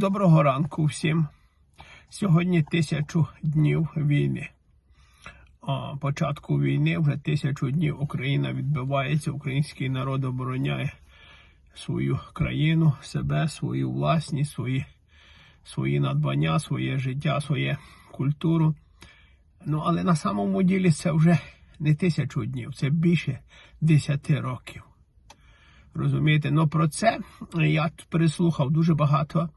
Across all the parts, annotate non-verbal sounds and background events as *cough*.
Доброго ранку всім. Сьогодні тисячу днів війни. Початку війни вже тисячу днів Україна відбивається, український народ обороняє свою країну, себе, свою власність, свої, свої надбання, своє життя, своє культуру. Ну, але на самому ділі це вже не тисячу днів, це більше десяти років. Розумієте, ну про це я тут переслухав дуже багато.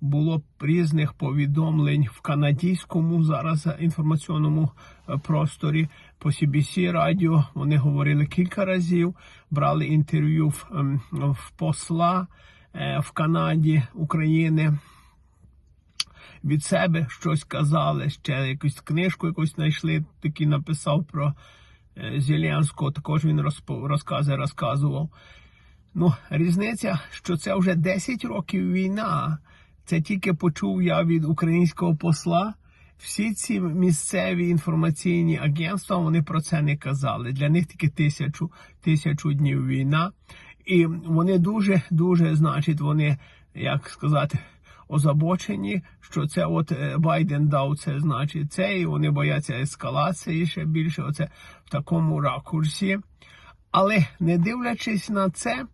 Було різних повідомлень в канадському зараз інформаційному е, просторі по CBC радіо. Вони говорили кілька разів, брали інтерв'ю в, ем, в посла е, в Канаді України. Від себе щось казали, ще якусь книжку якусь знайшли, такий написав про е, Зеленського, також він розкази розказував. Ну, різниця, що це вже 10 років війна. Це тільки почув я від українського посла. Всі ці місцеві інформаційні агентства вони про це не казали. Для них тільки тисячу, тисячу днів війна. І вони дуже, дуже, значить, вони, як сказати, озабочені, що це от е, Байден дав це, значить, це, і вони бояться ескалації ще більше. Оце в такому ракурсі. Але не дивлячись на це,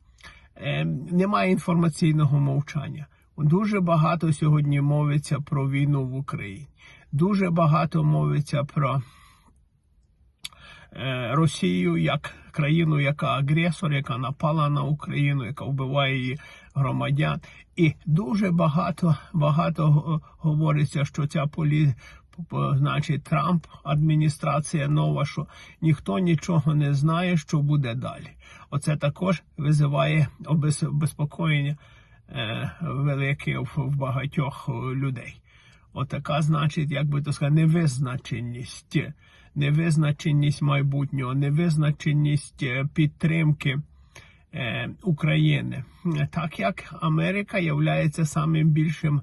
е, немає інформаційного мовчання. Дуже багато сьогодні мовиться про війну в Україні. Дуже багато мовиться про е, Росію як країну, яка агресор, яка напала на Україну, яка вбиває її громадян. І дуже багато багато говориться, що ця полі... значить Трамп, адміністрація нова, що ніхто нічого не знає, що буде далі. Оце також визиває е, велике в, в багатьох е, людей. Отака, значить, як би то сказати, невизначеність, невизначеність майбутнього, невизначеність е, підтримки е, України. Так як Америка є самим більшим,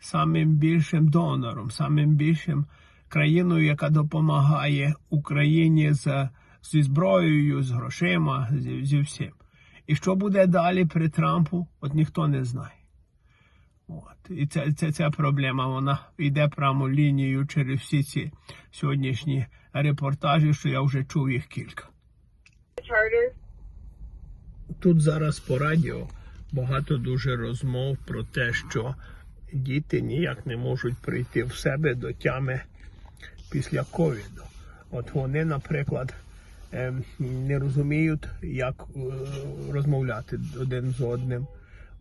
самим більшим донором, самим більшим країною, яка допомагає Україні з, зі зброєю, з грошима, зі, зі всім. І що буде далі при Трампу, от ніхто не знає. От. І ця, ця, ця проблема вона йде прямо лінією через всі ці сьогоднішні репортажі, що я вже чув їх кілька. Тут зараз по радіо багато дуже розмов про те, що діти ніяк не можуть прийти в себе до тями після ковіду. От вони, наприклад, не розуміють, як е, розмовляти один з одним.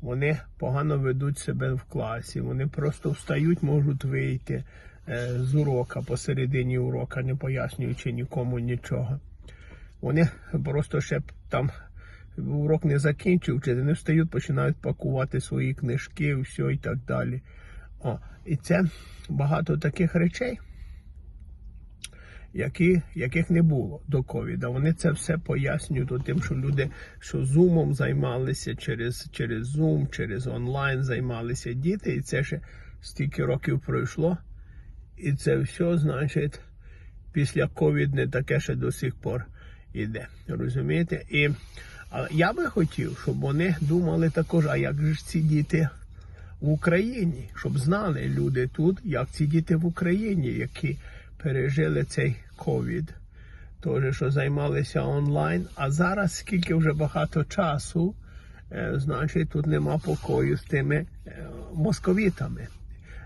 Вони погано ведуть себе в класі, вони просто встають, можуть вийти е, з урока посередині урока, не пояснюючи нікому нічого. Вони просто ще там урок не закінчив, чи не встають, починають пакувати свої книжки, все і так далі. О, і це багато таких речей, які, яких не було до ковіда. Вони це все пояснюють тим, що люди що зумом займалися через, через через онлайн займалися діти, і це ще стільки років пройшло. І це все, значить, після ковід не таке ще до сих пор іде. Розумієте? І а я би хотів, щоб вони думали також, а як же ці діти в Україні, щоб знали люди тут, як ці діти в Україні, які пережили цей ковід, теж що займалися онлайн. А зараз, скільки вже багато часу, е, значить, тут нема покою з тими е, московітами,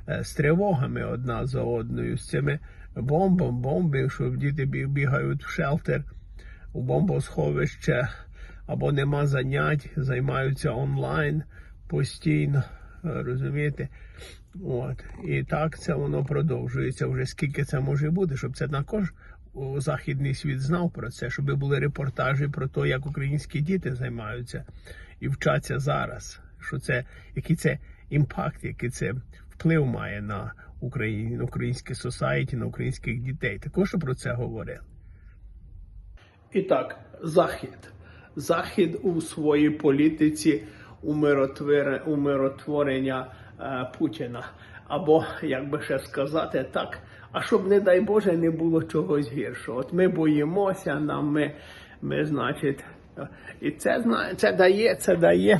е, з тривогами одна за одною, з цими бомбом, бомби, що діти бігають в шелтер, у бомбосховище, або нема занять, займаються онлайн постійно. Е, Розумієте? От. І так це воно продовжується. Вже скільки це може бути, щоб це також західний світ знав про це, щоб були репортажі про те, як українські діти займаються і вчаться зараз. Що це, який це імпакт, який це вплив має на Україні, на українське сосаєті, на українських дітей. Також про це говорили. І так, Захід. Захід у своїй політиці умиротворення е, Путіна. Або, як би ще сказати, так, а щоб, не дай Боже, не було чогось гіршого. От ми боїмося, нам ми, ми значить, е, і це, це дає, це дає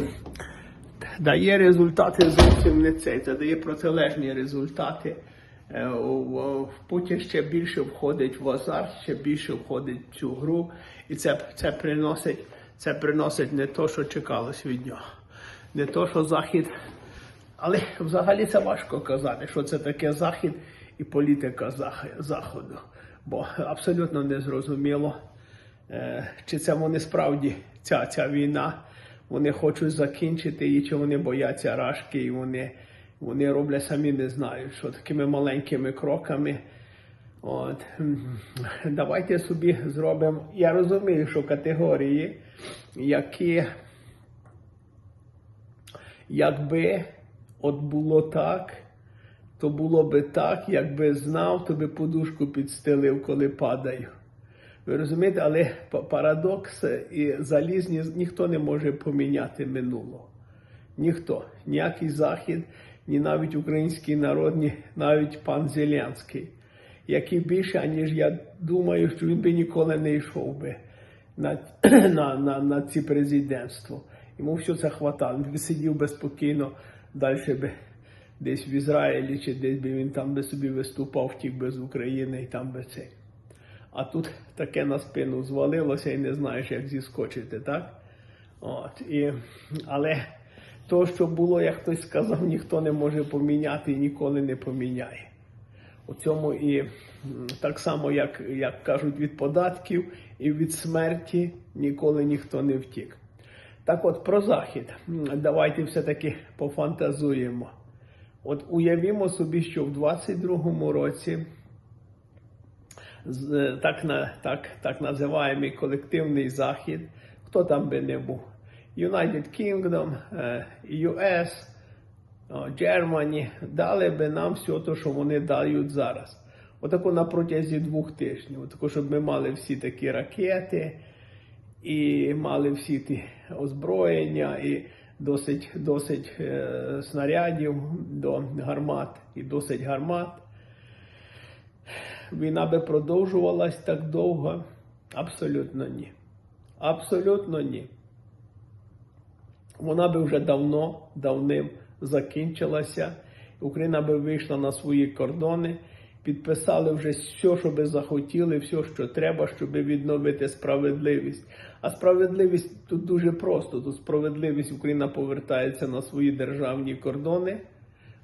дає результати зовсім не цей. Це дає протилежні результати. Е, у- Путін ще більше входить в азарт, ще більше входить в цю гру, і це, це приносить, це приносить не то, що чекалось від нього. Не то, що Захід. Але взагалі це важко казати, що це таке Захід і політика Заходу. Бо абсолютно незрозуміло, е, чи це вони справді ця, ця війна, вони хочуть закінчити її, чи вони бояться рашки, і вони, вони роблять самі не знають, що такими маленькими кроками. От. Давайте собі зробимо. Я розумію, що категорії, які якби от було так, то було би так, якби знав, то би подушку підстелив, коли падаю. Ви розумієте, але парадокс і залізні ніхто не може поміняти минулого. Ніхто. Ніякий захід, ні навіть український народ, ні навіть пан Зеленський, який більше, аніж я думаю, що він би ніколи не йшов би на, *clears throat* на, на, на ці президентство. Йому все це хватало. Він сидів би спокійно, далі би десь в Ізраїлі, чи десь би він там би собі виступав, втік би з України і там би цей. А тут таке на спину звалилося і не знаєш, як зіскочити, так? От, і, але то, що було, як хтось сказав, ніхто не може поміняти і ніколи не поміняє. У цьому і так само, як, як кажуть, від податків і від смерті ніколи ніхто не втік. Так от про Захід. Давайте все-таки пофантазуємо. От уявімо собі, що в 22-му році е, так, так, так називаємий колективний захід, хто там би не був. United Kingdom, е, US, Germany дали би нам все те, що вони дають зараз. Отако на протязі двох тижнів. Отако, щоб ми мали всі такі ракети і мали всі ті озброєння, і досить, досить е, снарядів до гармат, і досить гармат війна би продовжувалась так довго? Абсолютно ні. Абсолютно ні. Вона би вже давно, давним закінчилася. Україна би вийшла на свої кордони, підписали вже все, що би захотіли, все, що треба, щоб відновити справедливість. А справедливість тут дуже просто. Тут справедливість Україна повертається на свої державні кордони.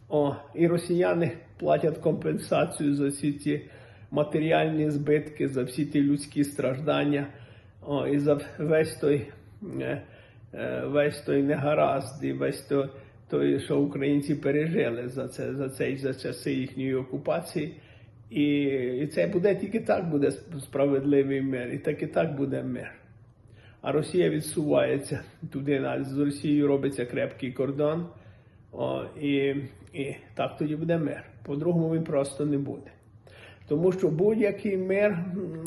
О, і росіяни платять компенсацію за всі ці матеріальні збитки, за всі ті людські страждання, о, і за весь той, е, е, весь той негаразд, і весь той, той, що українці пережили за це, за цей за часи їхньої окупації. І, і це буде тільки так буде справедливий мир, і так і так буде мир. А Росія відсувається туди, з Росією робиться крепкий кордон. О, і, і так тоді буде мир. По-другому він просто не буде. Тому що будь-який мир,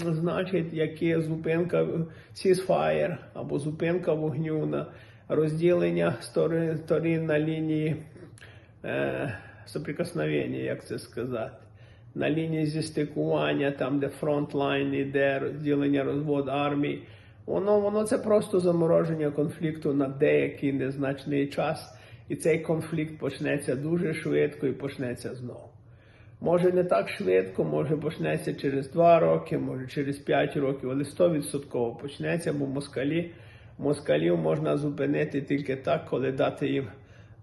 значить, як є зупинка ceasefire або зупинка вогню на розділення стори- сторін на лінії е, соприкосновення, як це сказати. На лінії зістикування, там, де фронтлайн іде, розділення розвод армій. Воно, воно це просто замороження конфлікту на деякий незначний час, і цей конфлікт почнеться дуже швидко і почнеться знову. Може не так швидко, може почнеться через 2 роки, може через 5 років, але 100% почнеться, бо москалі, москалів можна зупинити тільки так, коли дати їм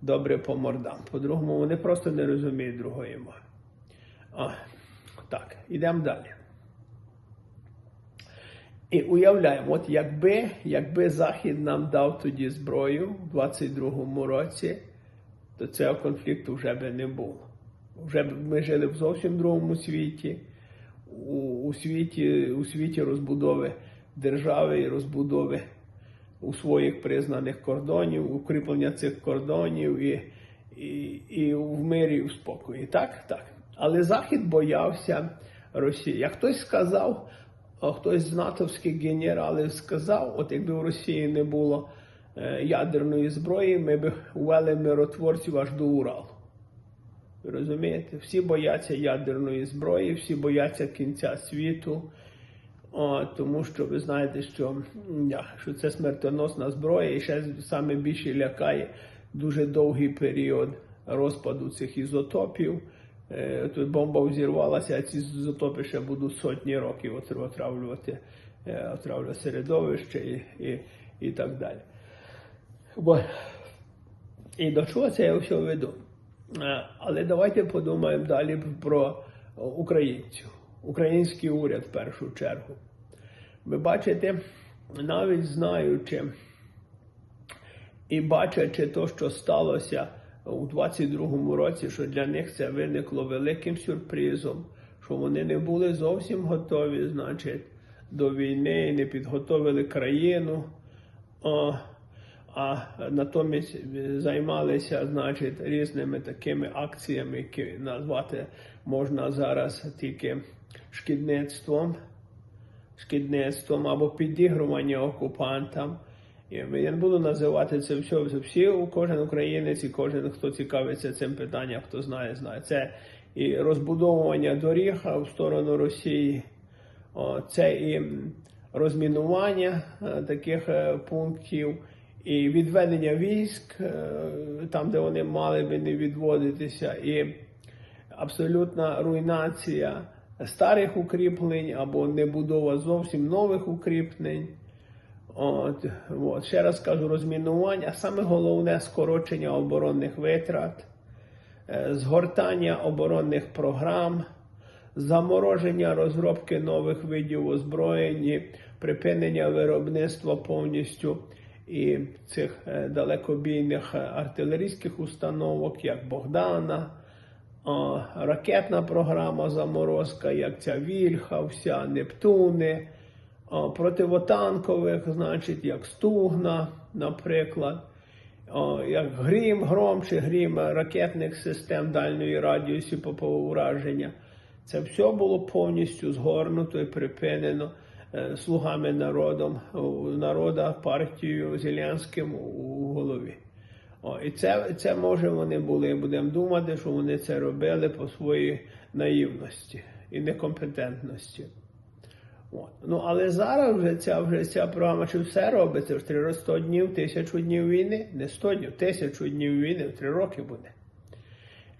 добре по мордам. По-другому вони просто не розуміють другої мови. А, так, ідемо далі. І уявляємо, от якби, якби Захід нам дав тоді зброю в 22-му році, то цього конфлікту вже би не було. Вже б ми жили в зовсім другому світі, у, у світі, у світі розбудови держави і розбудови у своїх признаних кордонів, укріплення цих кордонів і, і, і в мирі, і в спокої. Так, так. Але Захід боявся Росії. Як хтось сказав, хтось з натовських генералів сказав, от якби в Росії не було е, ядерної зброї, ми б ввели миротворців аж до Уралу. Розумієте? Всі бояться ядерної зброї, всі бояться кінця світу. О, тому що ви знаєте, що, що це смертоносна зброя, і ще саме більше лякає дуже довгий період розпаду цих ізотопів. Е, Тут бомба взірвалася, а ці ізотопи ще будуть сотні років отравлювати, е, отравлювати середовище і, і, і так далі. Бо і до чого це я все веду? Е, Але давайте подумаємо далі про українців, український уряд в першу чергу. Ви бачите, навіть знаючи і бачачи те, що сталося у 22-му році, що для них це виникло великим сюрпризом, що вони не були зовсім готові, значить, до війни не підготовили країну. О, а натомість займалися, значить, різними такими акціями, які назвати можна зараз тільки шкідництвом, шкідництвом або підігрування окупантам. І я не буду називати це все. Всі, кожен українець і кожен, хто цікавиться цим питанням, хто знає, знає. Це і розбудовування доріг в сторону Росії, це і розмінування е, таких е, пунктів, і відведення військ е, там, де вони мали би не відводитися, і абсолютна руйнація старих укріплень або небудова зовсім нових укріплень. От, от. Ще раз кажу, розмінування, а саме головне скорочення оборонних витрат, е, згортання оборонних програм, замороження розробки нових видів озброєнь, припинення виробництва повністю і цих е, далекобійних артилерійських установок, як Богдана, ракетна програма заморозка, як ця Вільха, вся Нептуни противотанкових, значить, як Стугна, наприклад, як Грім, Гром чи Грім ракетних систем дальньої радіусі по ураження. Це все було повністю згорнуто і припинено е, слугами народом, народа партією Зеленським у голові. О, і це, це може вони були, будемо думати, що вони це робили по своїй наївності і некомпетентності. От. Ну, але зараз вже ця, вже ця програма, чи все робиться в 3 100 днів, тисячу днів війни, не 100 днів, тисячу днів війни, в 3 роки буде.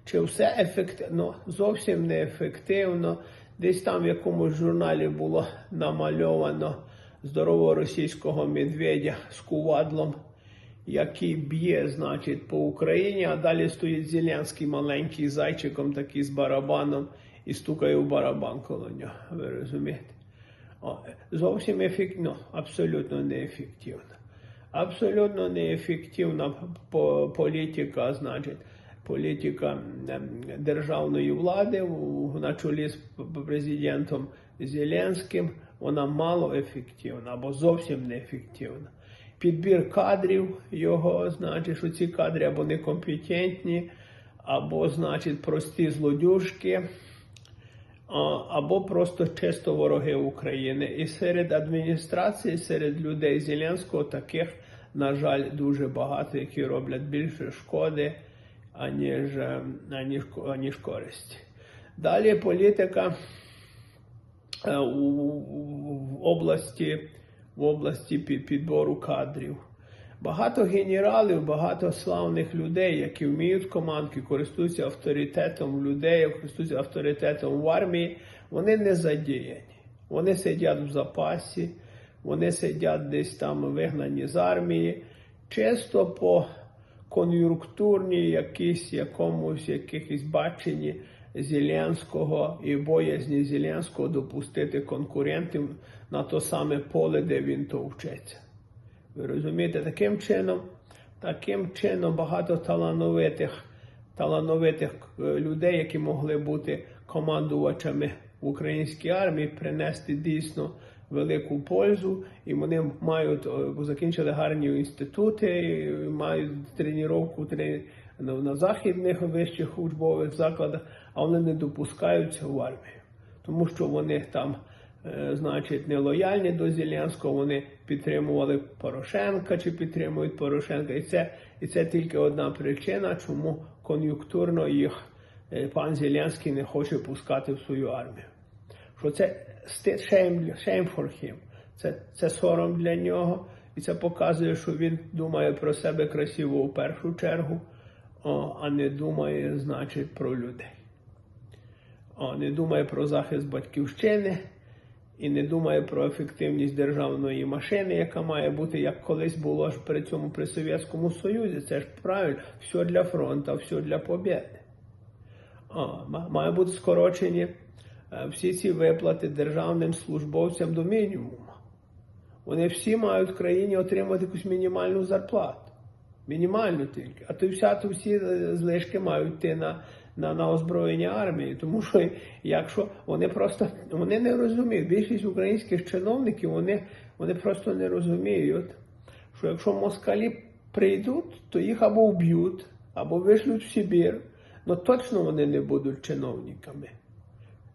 Чи все ефективно? Зовсім не ефективно. Десь там в якомусь журналі було намальовано здорового російського медведя з кувадлом, який б'є, значить, по Україні, а далі стоїть Зеленський маленький зайчиком, такий з барабаном, і стукає в барабан коло нього. Ви розумієте? Зовсім ефективно, абсолютно неефективно. Абсолютно неефективна по- політика, значить, політика ем, державної влади на чолі з президентом Зеленським, вона мало ефективна або зовсім неефективна. Підбір кадрів його, значить, що ці кадри або некомпетентні, або, значить, прості злодюжки або просто чисто вороги України. І серед адміністрації, серед людей Зеленського таких, на жаль, дуже багато, які роблять більше шкоди, аніж, е, аніж, аніж користі. Далі політика е, в області, в області підбору кадрів. Багато генералів, багато славних людей, які вміють командки, користуються авторитетом людей, користуються авторитетом в армії, вони не задіяні. Вони сидять в запасі, вони сидять десь там вигнані з армії, чисто по кон'юнктурній якійсь якомусь якихось баченні Зеленського і боязні Зеленського допустити конкурентів на то саме поле, де він то вчиться. Ви розумієте, таким чином, таким чином багато талановитих, талановитих е, людей, які могли бути командувачами в українській армії, принести дійсно велику пользу, і вони мають е, закінчили гарні інститути, мають тренування на, західних вищих учбових закладах, а вони не допускаються в армію, тому що вони там значить, не лояльні до Зеленського, вони підтримували Порошенка чи підтримують Порошенка. І це, і це тільки одна причина, чому кон'юнктурно їх е, пан Зеленський не хоче пускати в свою армію. Що це shame, shame for him. Це, це сором для нього. І це показує, що він думає про себе красиво в першу чергу, а не думає, значить, про людей. Не думає про захист батьківщини і не думає про ефективність державної машини, яка має бути, як колись було ж при цьому при Совєтському Союзі. Це ж правильно, все для фронту, все для побєди. А, має бути скорочені е, всі ці виплати державним службовцям до мінімуму. Вони всі мають в країні отримати якусь мінімальну зарплату. Мінімальну тільки. А то вся то всі е, злишки мають йти на, на, на озброєння армії. Тому що якщо вони просто вони не розуміють, більшість українських чиновників вони, вони просто не розуміють, що якщо москалі прийдуть, то їх або вб'ють, або вишлють в Сибір. Ну точно вони не будуть чиновниками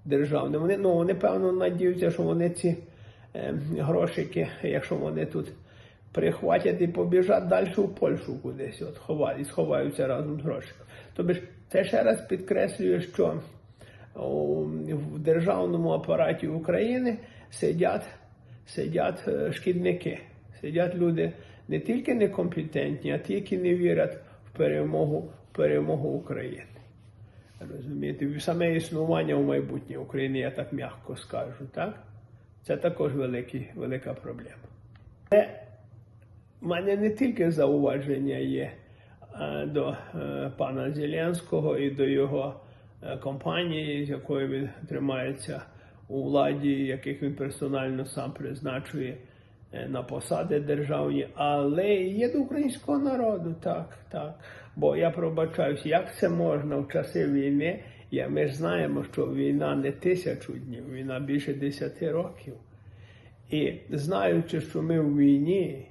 державними. Вони, ну, вони певно надіються, що вони ці е, грошики, якщо вони тут прихватять і побіжать далі в Польщу кудись, от ховають, сховаються разом з грошиками. Тобто ж це ще раз підкреслює, що в державному апараті України сидять, сидять е, шкідники, сидять люди не тільки некомпетентні, а ті, які не вірять в перемогу, в перемогу України. Розумієте, саме існування в майбутнє України, я так м'яко скажу, так? Це також великий, велика проблема. Але в мене не тільки зауваження є до е, пана Зеленського і до його е, компанії, з якою він тримається у владі, яких він персонально сам призначує е, на посади державні, але є до українського народу, так, так. Бо я пробачаюся, як це можна в часи війни? Я, ми ж знаємо, що війна не тисячу днів, війна більше десяти років. І знаючи, що ми в війні,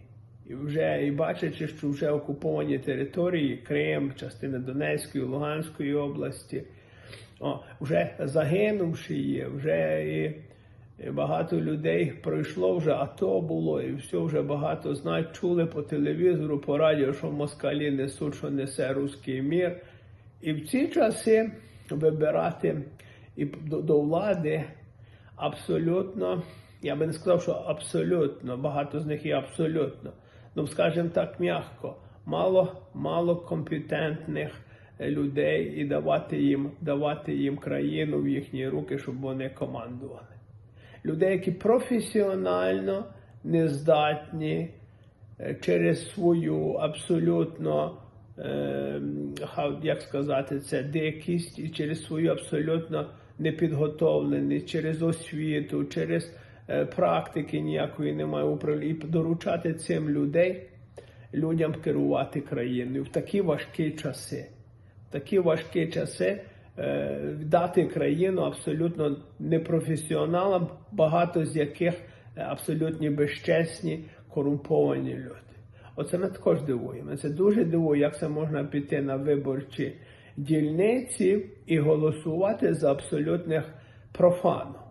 і вже і бачачи, що вже окуповані території, Крим, частина Донецької, Луганської області, о, вже загинувши є, вже і, і багато людей пройшло вже АТО було, і все вже багато знають, чули по телевізору, по радіо, що москалі несуть, що несе руський мір. І в ці часи вибирати і до, до влади абсолютно, я би не сказав, що абсолютно, багато з них є абсолютно, ну скажімо так, м'яко, мало, мало компетентних е, людей і давати їм, давати їм країну в їхні руки, щоб вони командували. Людей, які професіонально нездатні е, через свою абсолютно, е, як сказати, це дикість і через свою абсолютно непідготовленість, через освіту, через практики ніякої немає управління, і доручати цим людей, людям керувати країною в такі важкі часи. В такі важкі часи е, дати країну абсолютно непрофесіоналам, багато з яких е, абсолютно безчесні, корумповані люди. Оце мене також дивує. Мене це дуже дивує, як це можна піти на виборчі дільниці і голосувати за абсолютних профанів.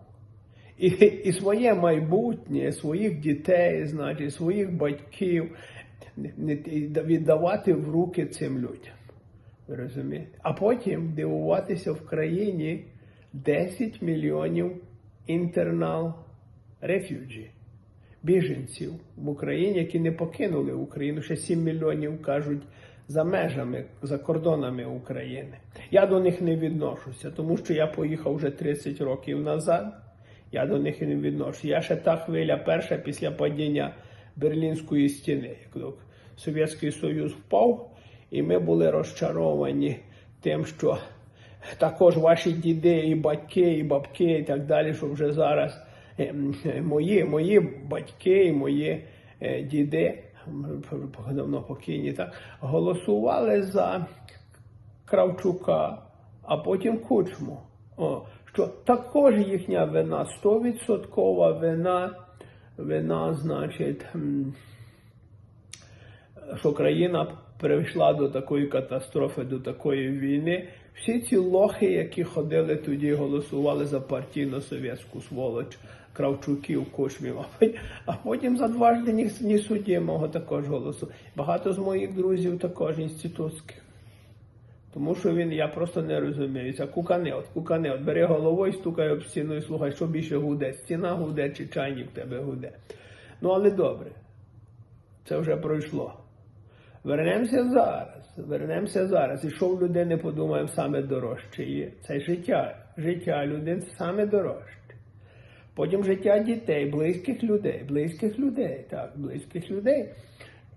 І, і своє майбутнє, своїх дітей, значить, своїх батьків віддавати в руки цим людям. Ви розумієте? А потім дивуватися в країні 10 мільйонів інтернал рефюджі, біженців в Україні, які не покинули Україну. Ще 7 мільйонів кажуть за межами, за кордонами України. Я до них не відношуся, тому що я поїхав вже 30 років назад. Я до них і не відношу. Я ще та хвиля перша після падіння Берлінської стіни. Як Совєтський Союз впав, і ми були розчаровані тим, що також ваші діди, і батьки, і бабки, і так далі, що вже зараз ем, мої, мої батьки і мої е, діди, давно покійні, так, голосували за Кравчука, а потім Кучму. О, що також їхня вина, 100% вина, вина, значить, що країна прийшла до такої катастрофи, до такої війни. Всі ці лохи, які ходили тоді, голосували за партійно совєтську сволоч, Кравчуків, Кучмів, а потім за дважди ні, ні судімого також голосу. Багато з моїх друзів також інститутських. Тому що він, я просто не розумію. Це кукане, от кукане, от бери головою, стукай об стіну і слухай, що більше гуде. Стіна гуде чи чайник тебе гуде. Ну але добре. Це вже пройшло. Вернемося зараз. Вернемося зараз. І що в людини подумаємо саме дорожче є? Це життя. Життя людини саме дорожче. Потім життя дітей, близьких людей, близьких людей, так, близьких людей.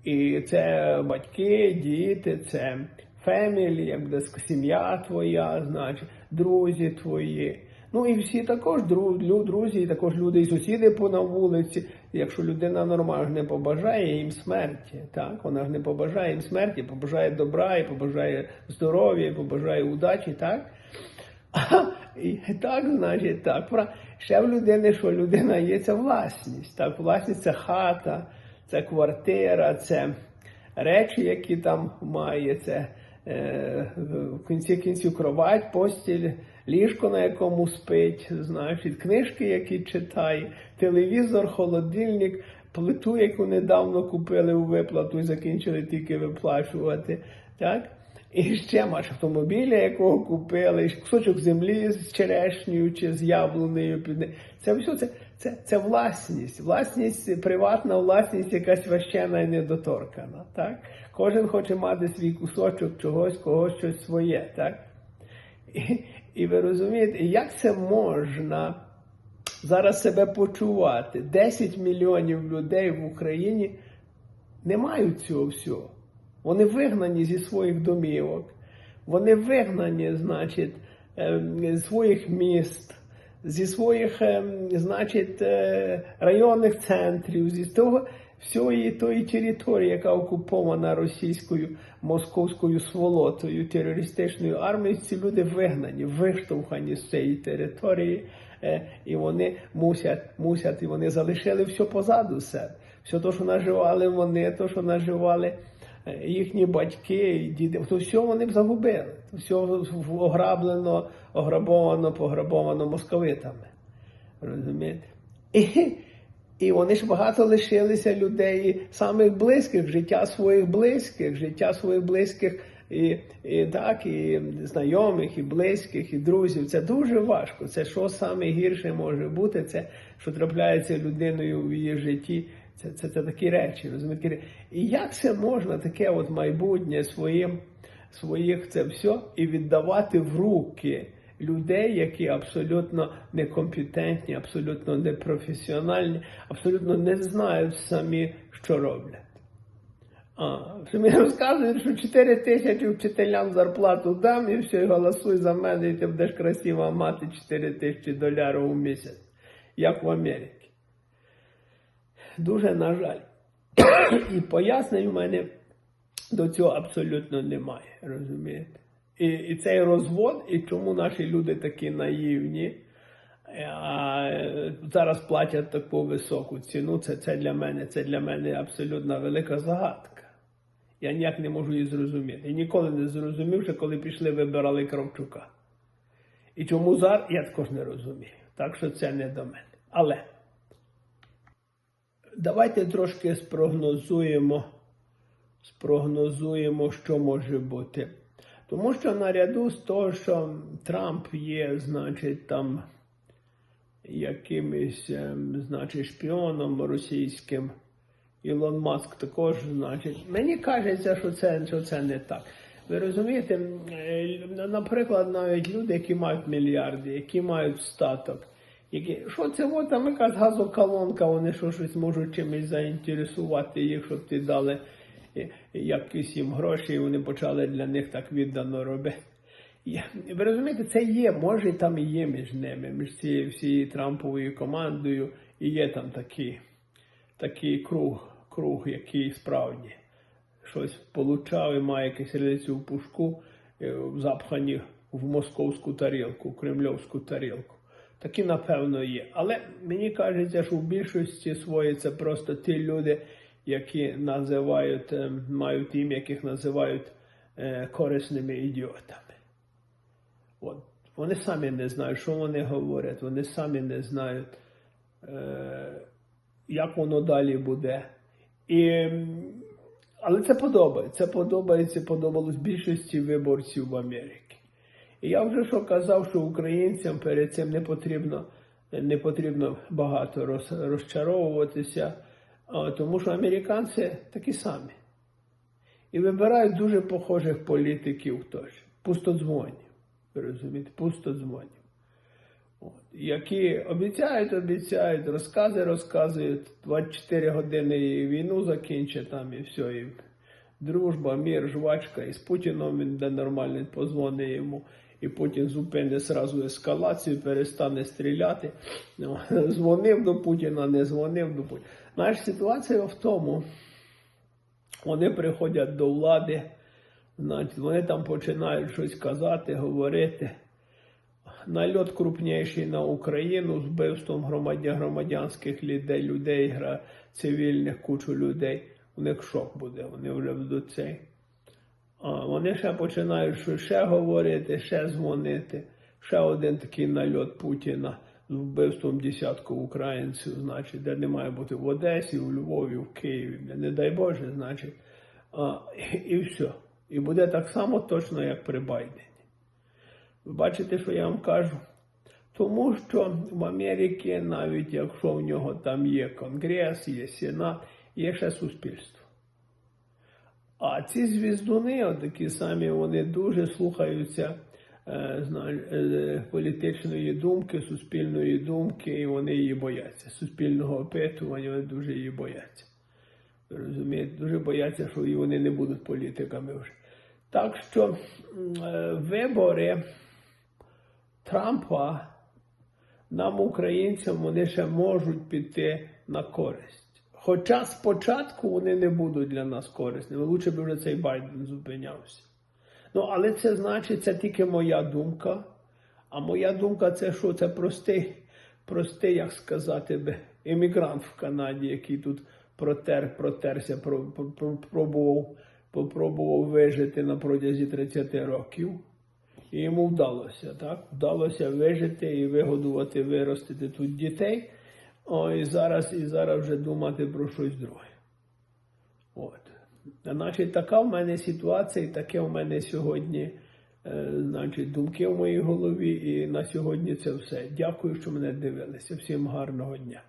І це батьки, діти, це фемілі, як буде сім'я твоя, значить, друзі твої. Ну і всі також друзі, і також люди і сусіди по на вулиці. Якщо людина нормально не побажає їм смерті, так вона ж не побажає їм смерті, побажає добра, і побажає здоров'я, і побажає удачі, так? І так, значить, так. Ще в людини, що людина є, це власність. Так, власність це хата, це квартира, це речі, які там має, це в кінці кінців кровать, постіль, ліжко, на якому спить, значить, книжки, які читає, телевізор, холодильник, плиту, яку недавно купили у виплату і закінчили тільки виплачувати. Так? І ще маєш автомобіля, якого купили, і кусочок землі з черешнею чи з яблунею. Це все це, це, це власність. Власність, приватна власність, якась священна і недоторкана. Так? Кожен хоче мати свій кусочок чогось, когось щось своє. Так? І, і ви розумієте, як це можна зараз себе почувати? 10 мільйонів людей в Україні не мають цього всього. Вони вигнані зі своїх домівок, вони вигнані, значить, ем, з своїх міст, зі своїх, ем, значить, е, районних центрів, зі того всієї тої території, яка окупована російською московською сволотою, терористичною армією, ці люди вигнані, виштовхані з цієї території, е, і вони мусять, мусять, і вони залишили все позаду себе. Все те, що наживали вони, те, що наживали е, їхні батьки діти, то все вони б загубили. То все ограблено, ограбовано, пограбовано московитами. Розумієте? І вони ж багато лишилися людей самих близьких, життя своїх близьких, життя своїх близьких і, і так, і знайомих, і близьких, і друзів. Це дуже важко. Це що саме гірше може бути, це що трапляється людиною в її житті. Це, це, це такі речі, розумієте? І як це можна таке от майбутнє своїм, своїх це все і віддавати в руки людей, які абсолютно некомпетентні, абсолютно непрофесіональні, абсолютно не знають самі, що роблять. А, що мені розказують, що 4 тисячі вчителям зарплату дам і все, і голосуй за мене, і ти будеш красиво мати 4 тисячі доларів у місяць, як в Америці. Дуже на жаль. І пояснень в мене до цього абсолютно немає, розумієте? І, і цей розвод, і чому наші люди такі наївні, а е, зараз платять таку високу ціну, це, це для мене, це для мене абсолютно велика загадка. Я ніяк не можу її зрозуміти. І ніколи не зрозумів, що коли пішли, вибирали Кравчука. І чому зараз, я також не розумію. Так що це не до мене. Але давайте трошки спрогнозуємо, спрогнозуємо, що може бути. Тому що наряду з того, що Трамп є, значить, там якимось, ем, значить, шпіоном російським. Ілон Маск також, значить, мені кажеться, що це, що це не так. Ви розумієте, е, наприклад, навіть люди, які мають мільярди, які мають статок, які, що це от там якась газоколонка, вони що щось можуть чимось заінтересувати їх, щоб ти дали якісь їм гроші, і вони почали для них так віддано робити. Я- Ви розумієте, це є, може там і є між ними, між цією всією Трамповою командою, і є там такі такий круг, круг, який справді щось получав і має якусь релицю в пушку, е, запхані в московську тарілку, в кремльовську тарілку. Такі, напевно, є. Але мені кажеться, що в більшості своїй це просто ті люди, які називають, е, мають ім'я, яких називають е, корисними ідіотами. От. Вони самі не знають, що вони говорять, вони самі не знають, е, як воно далі буде. І, але це подобається. Це подобається, подобалось більшості виборців в Америці. І я вже що казав, що українцям перед цим не потрібно, не потрібно багато розчаровуватися. Тому що американці такі самі. І вибирають дуже похожих політиків теж. Пустодзвонів. Розумієте, пустодзвонів. От. Які обіцяють, обіцяють, розкази розказують, 24 години війну закінчать там і все. І дружба, мір, жвачка. І з Путіном він де нормально позвонить йому. І Путін зупинить сразу ескалацію, перестане стріляти. Ну, *laughs* Дзвонив до Путіна, не дзвонив до Путіна. Знаєш, ситуація в тому, вони приходять до влади, значить, вони там починають щось казати, говорити. Нальот крупніший на Україну з вбивством громадян, громадянських людей, людей, цивільних, кучу людей. У них шок буде, вони вже будуть цей. А вони ще починають ще говорити, ще дзвонити. Ще один такий нальот Путіна з вбивством десятку українців, значить, де не має бути в Одесі, в Львові, в Києві. Не дай Боже, значить. А, і все. І буде так само точно, як при Байдені. Ви бачите, що я вам кажу? Тому що в Америці, навіть якщо в нього там є Конгрес, є Сенат, є ще суспільство. А ці звіздуни, такі самі, вони дуже слухаються політичної думки, суспільної думки, і вони її бояться. Суспільного опитування вони дуже її бояться. Розумієте, дуже бояться, що і вони не будуть політиками вже. Так що е, вибори Трампа нам, українцям, вони ще можуть піти на користь. Хоча спочатку вони не будуть для нас корисними. Лучше б вже цей Байден зупинявся. Ну, але це значить, це тільки моя думка. А моя думка це що? Це простий, простий, як сказати би, емігрант в Канаді, який тут протер, протерся, про, про, про- пробував, попробував вижити на протязі 30 років. І йому вдалося, так? Вдалося вижити і вигодувати, виростити тут дітей. О, і зараз, і зараз вже думати про щось друге. От. Значить, така в мене ситуація, і таке в мене сьогодні, е, значить, думки в моїй голові. І на сьогодні це все. Дякую, що мене дивилися. Всім гарного дня.